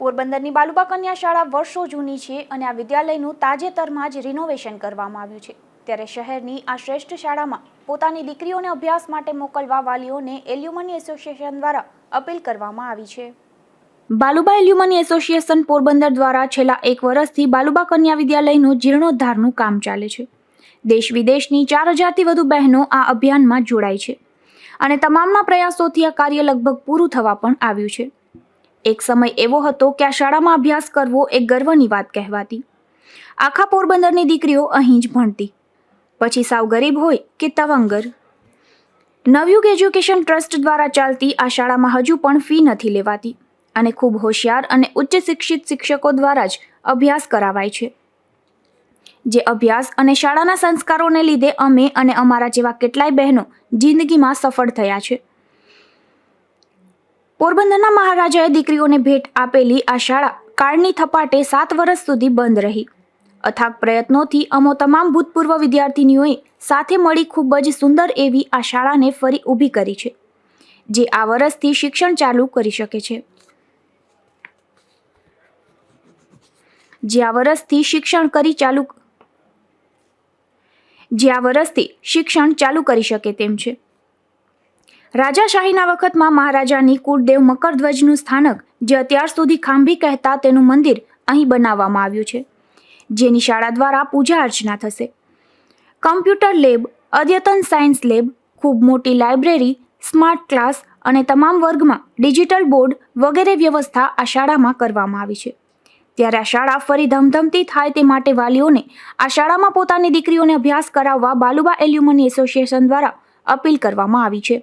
પોરબંદરની બાલુબા કન્યા શાળા વર્ષો જૂની છે અને આ વિદ્યાલયનું તાજેતરમાં જ રિનોવેશન કરવામાં આવ્યું છે. ત્યારે શહેરની આ શ્રેષ્ઠ શાળામાં પોતાની દીકરીઓને અભ્યાસ માટે મોકલવા વાલીઓને એલ્યુમની એસોસિએશન દ્વારા અપીલ કરવામાં આવી છે. બાલુબા એલ્યુમની એસોસિએશન પોરબંદર દ્વારા છેલ્લા એક વર્ષથી બાલુબા કન્યા વિદ્યાલયનું જીર્ણોદ્ધારનું કામ ચાલે છે. દેશ વિદેશની ચાર હજારથી વધુ બહેનો આ અભિયાનમાં જોડાય છે. અને તમામના પ્રયાસોથી આ કાર્ય લગભગ પૂરું થવા પણ આવ્યું છે. એક સમય એવો હતો કે આ શાળામાં અભ્યાસ કરવો એક ગર્વની વાત કહેવાતી. આખા પોરબંદરની દીકરીઓ અહીં જ ભણતી. પછી સાવ ગરીબ હોય કે તવંગર. નવયુગ એજ્યુકેશન ટ્રસ્ટ દ્વારા ચાલતી આ શાળામાં હજુ પણ ફી નથી લેવાતી અને ખૂબ હોશિયાર અને ઉચ્ચ શિક્ષિત શિક્ષકો દ્વારા જ અભ્યાસ કરાવાય છે. જે અભ્યાસ અને શાળાના સંસ્કારોને લીધે અમે અને અમારા જેવા કેટલાય બહેનો જિંદગીમાં સફળ થયા છે. પોરબંદરના મહારાજાએ દીકરીઓને ભેટ આપેલી આ શાળા કાળની થપાટે સાત વર્ષ સુધી બંધ રહી. અથાગ પ્રયત્નોથી અમો તમામ ભૂતપૂર્વ વિદ્યાર્થીનીઓએ સાથે મળી ખૂબ જ સુંદર એવી આ શાળાને ફરી ઊભી કરી છે, જે આ વર્ષથી શિક્ષણ ચાલુ કરી શકે છે. જે આ વર્ષથી શિક્ષણ કરી ચાલુ જે આ વર્ષથી શિક્ષણ ચાલુ કરી શકે તેમ છે. રાજાશાહીના વખતમાં મહારાજાની કુળદેવ મકરધ્વજનું સ્થાનક, જે અત્યાર સુધી ખાંભી કહેતા તેનું મંદિર અહીં બનાવવામાં આવ્યું છે, જેની શાળા દ્વારા પૂજા અર્ચના થશે. કમ્પ્યુટર લેબ, અદ્યતન સાયન્સ લેબ, ખૂબ મોટી લાઇબ્રેરી, સ્માર્ટ ક્લાસ અને તમામ વર્ગમાં ડિજિટલ બોર્ડ વગેરે વ્યવસ્થા આ શાળામાં કરવામાં આવી છે. ત્યારે આ શાળા ફરી ધમધમતી થાય તે માટે વાલીઓને આ શાળામાં પોતાની દીકરીઓને અભ્યાસ કરાવવા બાલુબા એલ્યુમની એસોસિએશન દ્વારા અપીલ કરવામાં આવી છે.